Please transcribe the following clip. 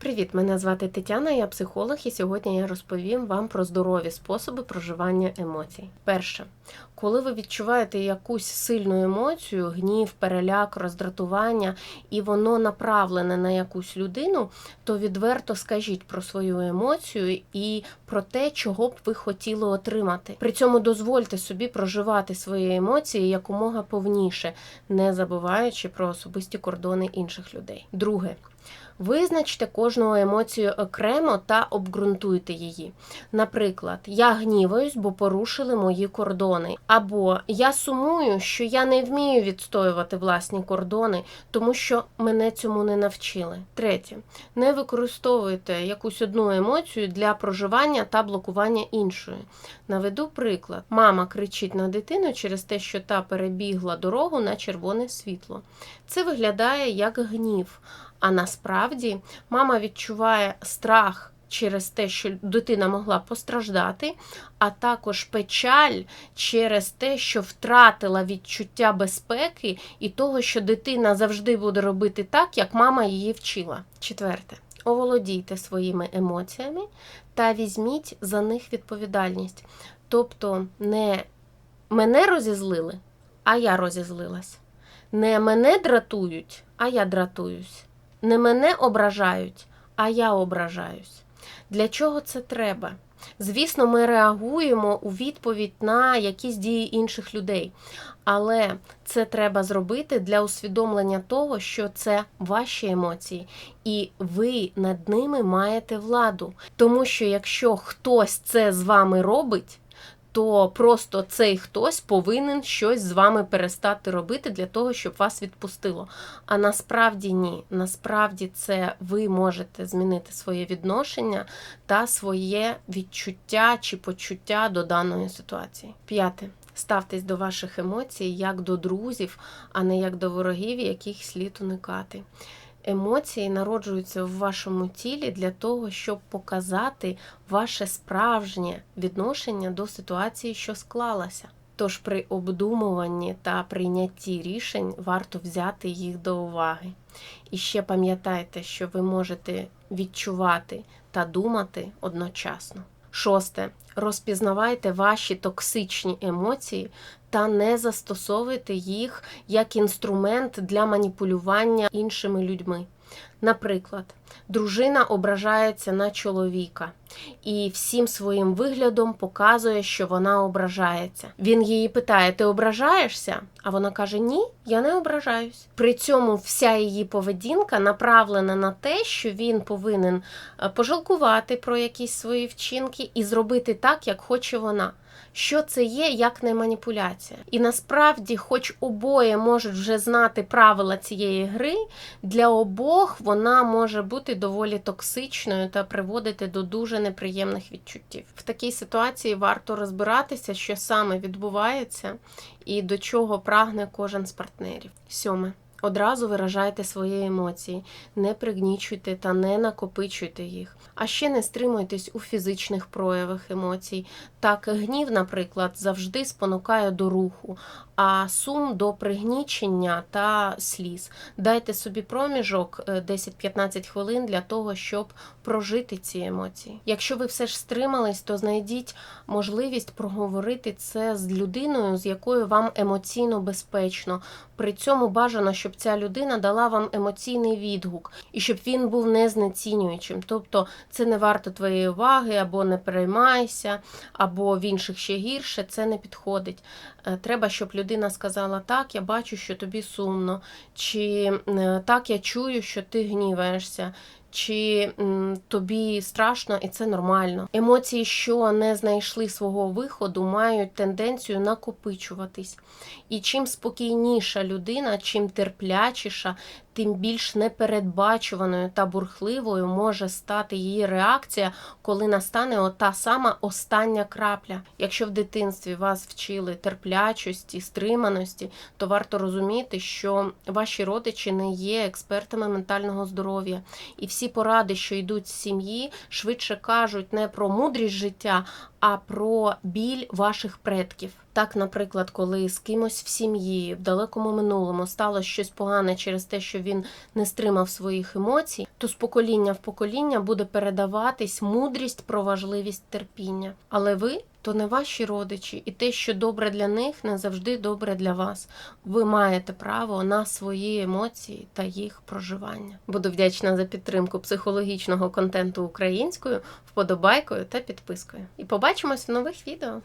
Привіт, мене звати Тетяна, я психолог, і сьогодні я розповім вам про здорові способи проживання емоцій. Перше, коли ви відчуваєте якусь сильну емоцію, гнів, переляк, роздратування, і воно направлене на якусь людину, то відверто скажіть про свою емоцію і про те, чого б ви хотіли отримати. При цьому дозвольте собі проживати свої емоції якомога повніше, не забуваючи про особисті кордони інших людей. Друге. Визначте кожну емоцію окремо та обґрунтуйте її. Наприклад, я гніваюсь, бо порушили мої кордони. Або я сумую, що я не вмію відстоювати власні кордони, тому що мене цьому не навчили. Третє. Не використовуйте якусь одну емоцію для проживання та блокування іншої. Наведу приклад: мама кричить на дитину через те, що та перебігла дорогу на червоне світло. Це виглядає як гнів. А насправді мама відчуває страх через те, що дитина могла постраждати, а також печаль через те, що втратила відчуття безпеки і того, що дитина завжди буде робити так, як мама її вчила. Четверте. Оволодійте своїми емоціями та візьміть за них відповідальність. Тобто не мене розізлили, а я розізлилась. Не мене дратують, а я дратуюсь. Не мене ображають, а я ображаюсь. Для чого це треба? Звісно, ми реагуємо у відповідь на якісь дії інших людей. Але це треба зробити для усвідомлення того, що це ваші емоції, і ви над ними маєте владу. Тому що якщо хтось це з вами робить, то просто цей хтось повинен щось з вами перестати робити для того, щоб вас відпустило. А насправді ні. Насправді це ви можете змінити своє відношення та своє відчуття чи почуття до даної ситуації. П'яте. Ставтесь до ваших емоцій як до друзів, а не як до ворогів, яких слід уникати. Емоції народжуються в вашому тілі для того, щоб показати ваше справжнє відношення до ситуації, що склалася. Тож при обдумуванні та прийнятті рішень варто взяти їх до уваги. І ще пам'ятайте, що ви можете відчувати та думати одночасно. Шосте. Розпізнавайте ваші токсичні емоції та не застосовуйте їх як інструмент для маніпулювання іншими людьми. Наприклад, дружина ображається на чоловіка і всім своїм виглядом показує, що вона ображається. Він її питає: Ти ображаєшся? А вона каже: Ні, я не ображаюсь. При цьому вся її поведінка направлена на те, що він повинен е, пожалкувати про якісь свої вчинки і зробити так, як хоче вона. Що це є, як не маніпуляція. І насправді, хоч обоє можуть вже знати правила цієї гри, для обох вона може бути доволі токсичною та приводити до дуже неприємних відчуттів. В такій ситуації варто розбиратися, що саме відбувається і до чого прагне кожен з партнерів. Сьоме. Одразу виражайте свої емоції, не пригнічуйте та не накопичуйте їх. А ще не стримуйтесь у фізичних проявах емоцій. Так, гнів, наприклад, завжди спонукає до руху, а сум до пригнічення та сліз. Дайте собі проміжок 10-15 хвилин для того, щоб прожити ці емоції. Якщо ви все ж стримались, то знайдіть можливість проговорити це з людиною, з якою вам емоційно безпечно. При цьому бажано, щоб ця людина дала вам емоційний відгук і щоб він був не знецінюючим. Тобто це не варто твоєї уваги, або не переймайся, в інших ще гірше, це не підходить. Е, треба, щоб людина сказала, так, я бачу, що тобі сумно, чи е, так, я чую, що ти гніваєшся. Чи тобі страшно і це нормально. Емоції, що не знайшли свого виходу, мають тенденцію накопичуватись. І чим спокійніша людина, чим терплячіша, тим більш непередбачуваною та бурхливою може стати її реакція, коли настане ота сама остання крапля. Якщо в дитинстві вас вчили терплячості, стриманості, то варто розуміти, що ваші родичі не є експертами ментального здоров'я. І всі поради, що йдуть з сім'ї, швидше кажуть не про мудрість життя, а про біль ваших предків. Так, наприклад, коли з кимось в сім'ї в далекому минулому сталося щось погане через те, що він не стримав своїх емоцій, то з покоління в покоління буде передаватись мудрість про важливість терпіння. Але ви то не ваші родичі, і те, що добре для них, не завжди добре для вас. Ви маєте право на свої емоції та їх проживання. Буду вдячна за підтримку психологічного контенту українською, вподобайкою та підпискою. І побачимось в нових відео.